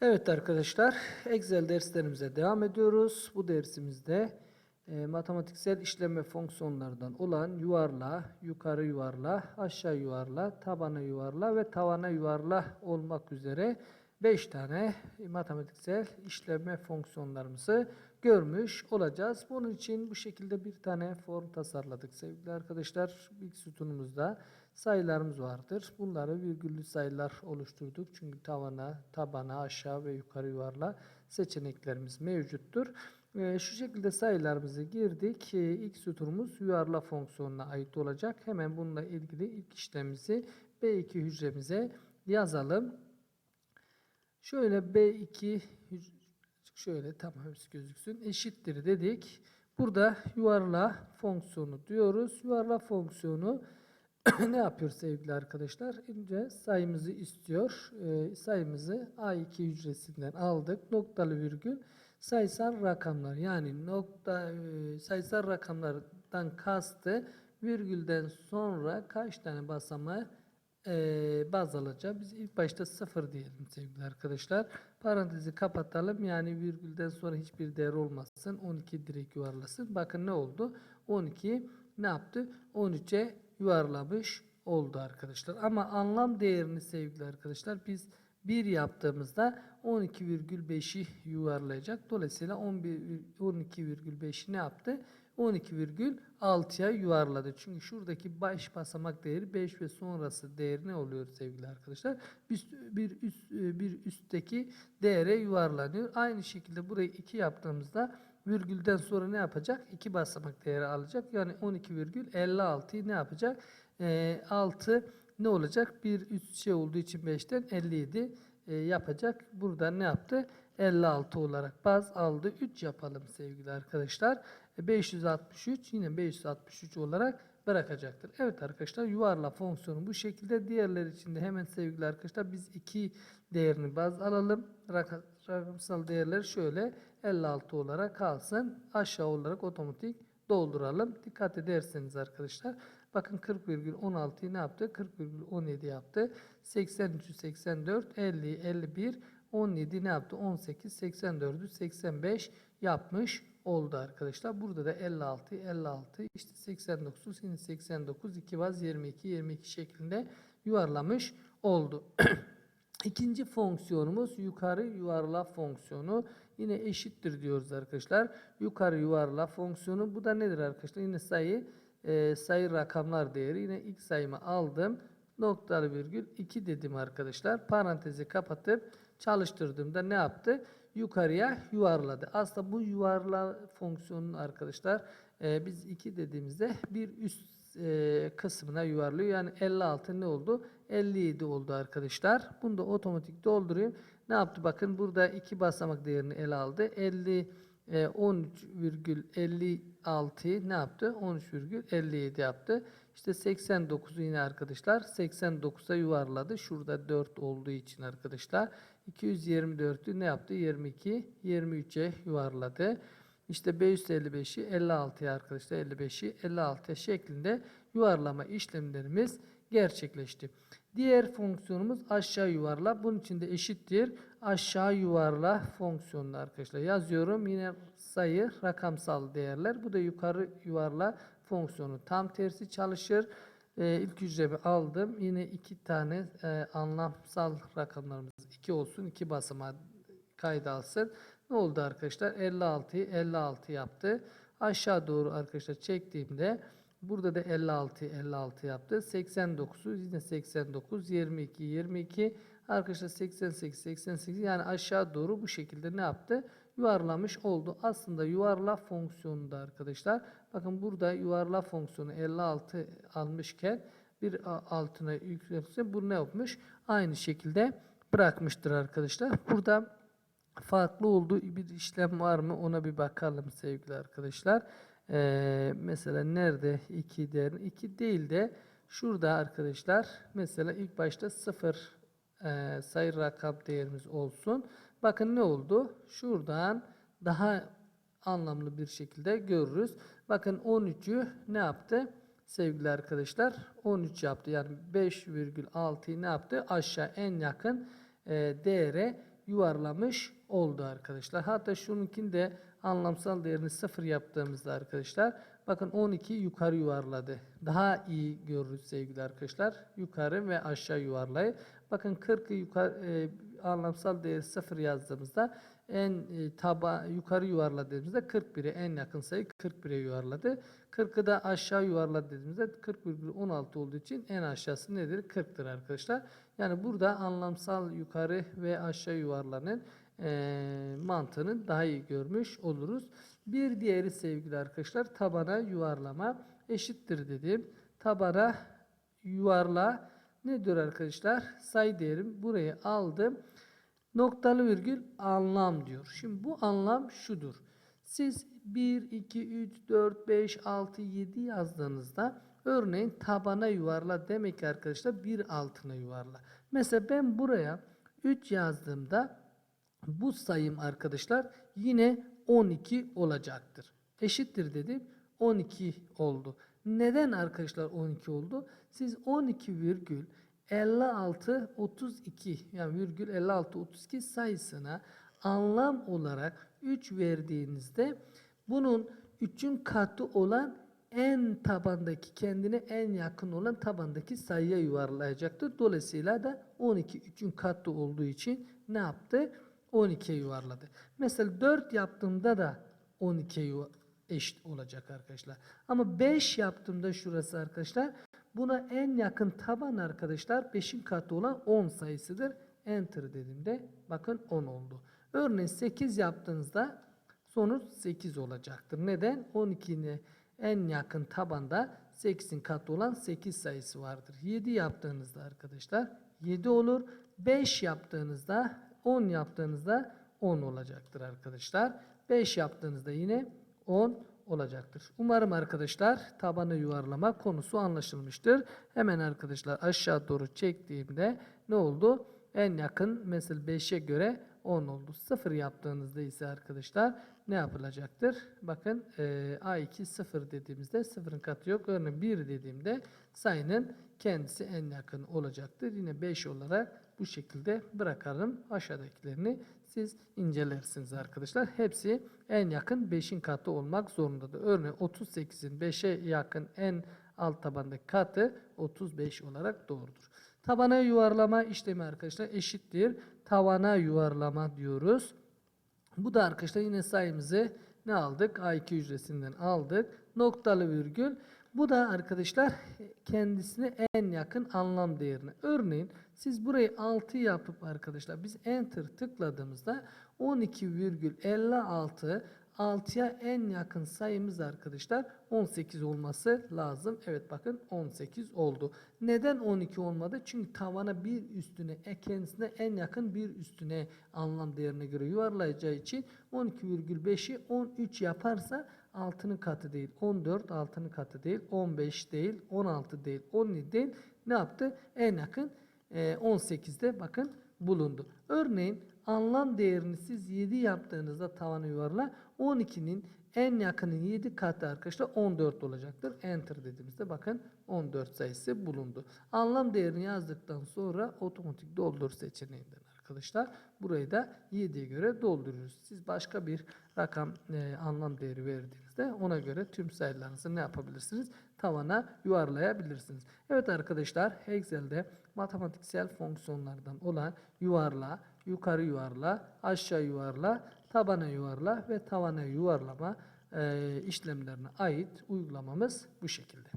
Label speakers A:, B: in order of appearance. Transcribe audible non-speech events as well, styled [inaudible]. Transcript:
A: Evet arkadaşlar, Excel derslerimize devam ediyoruz. Bu dersimizde e, matematiksel işleme fonksiyonlardan olan yuvarla, yukarı yuvarla, aşağı yuvarla, tabana yuvarla ve tavana yuvarla olmak üzere 5 tane matematiksel işleme fonksiyonlarımızı görmüş olacağız. Bunun için bu şekilde bir tane form tasarladık sevgili arkadaşlar. İlk sütunumuzda sayılarımız vardır. Bunları virgüllü sayılar oluşturduk. Çünkü tavana, tabana, aşağı ve yukarı yuvarla seçeneklerimiz mevcuttur. Ee, şu şekilde sayılarımızı girdik. Ee, ilk sütunumuz yuvarla fonksiyonuna ait olacak. Hemen bununla ilgili ilk işlemimizi B2 hücremize yazalım. Şöyle B2 hüc- şöyle tamam hepsi gözüksün. Eşittir dedik. Burada yuvarla fonksiyonu diyoruz. Yuvarla fonksiyonu [clears throat] ne yapıyor sevgili arkadaşlar? Önce sayımızı istiyor. Ee, sayımızı A2 hücresinden aldık. Noktalı virgül sayısal rakamlar yani nokta e, sayısal rakamlardan kastı virgülden sonra kaç tane basamağı e, baz alacağız. Biz ilk başta sıfır diyelim sevgili arkadaşlar. Parantezi kapatalım. Yani virgülden sonra hiçbir değer olmasın. 12 direkt yuvarlasın. Bakın ne oldu? 12 ne yaptı? 13'e yuvarlamış oldu arkadaşlar. Ama anlam değerini sevgili arkadaşlar biz 1 yaptığımızda 12,5'i yuvarlayacak. Dolayısıyla 11 12,5'i ne yaptı? 12,6'ya yuvarladı. Çünkü şuradaki baş basamak değeri 5 ve sonrası değeri ne oluyor sevgili arkadaşlar? Bir, bir, üst, bir üstteki değere yuvarlanıyor. Aynı şekilde burayı 2 yaptığımızda virgülden sonra ne yapacak? 2 basamak değeri alacak. Yani 12,56'yı ne yapacak? Ee, 6 ne olacak? Bir üst şey olduğu için 5'ten 57 e, yapacak. Buradan ne yaptı? 56 olarak baz aldı. 3 yapalım sevgili arkadaşlar. E, 563 yine 563 olarak bırakacaktır. Evet arkadaşlar yuvarla fonksiyonu bu şekilde. Diğerleri için de hemen sevgili arkadaşlar biz 2 değerini baz alalım. Raka- Rakamsal değerler şöyle 56 olarak kalsın. Aşağı olarak otomatik dolduralım. Dikkat ederseniz arkadaşlar bakın 40,16'yı ne yaptı? 40,17 yaptı. 83'ü 84, 50, 51, 17 ne yaptı? 18, 84'ü 85 yapmış oldu arkadaşlar. Burada da 56, 56, işte 89, yine 89, 2 vaz 22, 22 şeklinde yuvarlamış oldu. [clears throat] İkinci fonksiyonumuz yukarı yuvarla fonksiyonu. Yine eşittir diyoruz arkadaşlar. Yukarı yuvarla fonksiyonu. Bu da nedir arkadaşlar? Yine sayı e, sayı rakamlar değeri. Yine ilk sayımı aldım. Noktalı virgül 2 dedim arkadaşlar. Parantezi kapatıp çalıştırdığımda ne yaptı? Yukarıya yuvarladı. Aslında bu yuvarla fonksiyonun arkadaşlar e, biz 2 dediğimizde bir üst e, kısmına yuvarlıyor. Yani 56 ne oldu? 57 oldu arkadaşlar. Bunu da otomatik doldurayım. Ne yaptı? Bakın burada iki basamak değerini ele aldı. 50 e, 13,56 ne yaptı? 13,57 yaptı. İşte 89'u yine arkadaşlar 89'a yuvarladı. Şurada 4 olduğu için arkadaşlar 224'ü ne yaptı? 22 23'e yuvarladı. İşte B155'i 56'ya arkadaşlar 55'i 56'ya şeklinde yuvarlama işlemlerimiz gerçekleşti. Diğer fonksiyonumuz aşağı yuvarla. Bunun için de eşittir. Aşağı yuvarla fonksiyonunu arkadaşlar yazıyorum. Yine sayı rakamsal değerler. Bu da yukarı yuvarla fonksiyonu tam tersi çalışır. Ee, ilk hücremi aldım. Yine iki tane e, anlamsal rakamlarımız 2 olsun. 2 basamağı kayda alsın. Ne oldu arkadaşlar? 56'yı 56 yaptı. Aşağı doğru arkadaşlar çektiğimde burada da 56 56 yaptı. 89'u yine 89 22 22 arkadaşlar 88 88 yani aşağı doğru bu şekilde ne yaptı? Yuvarlamış oldu. Aslında yuvarla fonksiyonunda arkadaşlar. Bakın burada yuvarla fonksiyonu 56 almışken bir altına yükselirse bu ne yapmış? Aynı şekilde bırakmıştır arkadaşlar. Burada farklı olduğu bir işlem var mı ona bir bakalım sevgili arkadaşlar. Ee, mesela nerede 2 değer 2 değil de şurada arkadaşlar mesela ilk başta 0 e, sayı rakam değerimiz olsun. Bakın ne oldu? Şuradan daha anlamlı bir şekilde görürüz. Bakın 13'ü ne yaptı? Sevgili arkadaşlar 13 yaptı. Yani 5,6'yı ne yaptı? Aşağı en yakın e, değere yuvarlamış oldu arkadaşlar. Hatta şununkini de anlamsal değerini sıfır yaptığımızda arkadaşlar bakın 12 yukarı yuvarladı. Daha iyi görürüz sevgili arkadaşlar. Yukarı ve aşağı yuvarlayı. Bakın 40'ı yukarı e, anlamsal değeri sıfır yazdığımızda en e, taba yukarı yuvarladığımızda 41'e en yakın sayı 41'e yuvarladı. 40'ı da aşağı yuvarladı dediğimizde 40,16 olduğu için en aşağısı nedir? 40'tır arkadaşlar. Yani burada anlamsal yukarı ve aşağı yuvarlanın e, mantığını daha iyi görmüş oluruz. Bir diğeri sevgili arkadaşlar tabana yuvarlama eşittir dedim. Tabana yuvarla ne diyor arkadaşlar? Sayı değerim buraya aldım. Noktalı virgül anlam diyor. Şimdi bu anlam şudur. Siz 1, 2, 3, 4, 5, 6, 7 yazdığınızda örneğin tabana yuvarla demek ki arkadaşlar bir altına yuvarla. Mesela ben buraya 3 yazdığımda bu sayım arkadaşlar yine 12 olacaktır. Eşittir dedim 12 oldu. Neden arkadaşlar 12 oldu? Siz 12 virgül 56 32 yani virgül 56 32 sayısına anlam olarak 3 verdiğinizde bunun 3'ün katı olan en tabandaki kendine en yakın olan tabandaki sayıya yuvarlayacaktır. Dolayısıyla da 12 3'ün katı olduğu için ne yaptı? 12'ye yuvarladı. Mesela 4 yaptığımda da 12'ye yuva- eşit olacak arkadaşlar. Ama 5 yaptığımda şurası arkadaşlar buna en yakın taban arkadaşlar 5'in katı olan 10 sayısıdır. Enter dediğimde bakın 10 oldu. Örneğin 8 yaptığınızda sonuç 8 olacaktır. Neden? 12'nin en yakın tabanda 8'in katı olan 8 sayısı vardır. 7 yaptığınızda arkadaşlar 7 olur. 5 yaptığınızda 10 yaptığınızda 10 olacaktır arkadaşlar. 5 yaptığınızda yine 10 olacaktır. Umarım arkadaşlar tabanı yuvarlama konusu anlaşılmıştır. Hemen arkadaşlar aşağı doğru çektiğimde ne oldu? En yakın mesela 5'e göre 10 oldu. 0 yaptığınızda ise arkadaşlar ne yapılacaktır? Bakın e, A2 0 dediğimizde 0'ın katı yok. Örneğin 1 dediğimde sayının kendisi en yakın olacaktır. Yine 5 olarak bu şekilde bırakalım. Aşağıdakilerini siz incelersiniz arkadaşlar. Hepsi en yakın 5'in katı olmak zorundadır. Örneğin 38'in 5'e yakın en alt tabandaki katı 35 olarak doğrudur. Tabana yuvarlama işlemi arkadaşlar eşittir. Tavana yuvarlama diyoruz. Bu da arkadaşlar yine sayımızı ne aldık? A2 hücresinden aldık. Noktalı virgül. Bu da arkadaşlar kendisine en yakın anlam değerine. Örneğin siz burayı 6 yapıp arkadaşlar biz enter tıkladığımızda 12,56 6'ya en yakın sayımız arkadaşlar 18 olması lazım. Evet bakın 18 oldu. Neden 12 olmadı? Çünkü tavana bir üstüne e, kendisine en yakın bir üstüne anlam değerine göre yuvarlayacağı için 12,5'i 13 yaparsa 6'nın katı değil. 14 6'nın katı değil. 15 değil. 16 değil. 17 değil. Ne yaptı? En yakın e, 18'de bakın bulundu. Örneğin anlam değerini siz 7 yaptığınızda tavanı yuvarla 12'nin en yakının 7 katı arkadaşlar 14 olacaktır. Enter dediğimizde bakın 14 sayısı bulundu. Anlam değerini yazdıktan sonra otomatik doldur seçeneğinden arkadaşlar. Burayı da 7'ye göre doldururuz. Siz başka bir rakam e, anlam değeri verdiğinizde ona göre tüm sayılarınızı ne yapabilirsiniz? Tavana yuvarlayabilirsiniz. Evet arkadaşlar Excel'de matematiksel fonksiyonlardan olan yuvarla, yukarı yuvarla, aşağı yuvarla, tabana yuvarla ve tavana yuvarlama işlemlerine ait uygulamamız bu şekilde.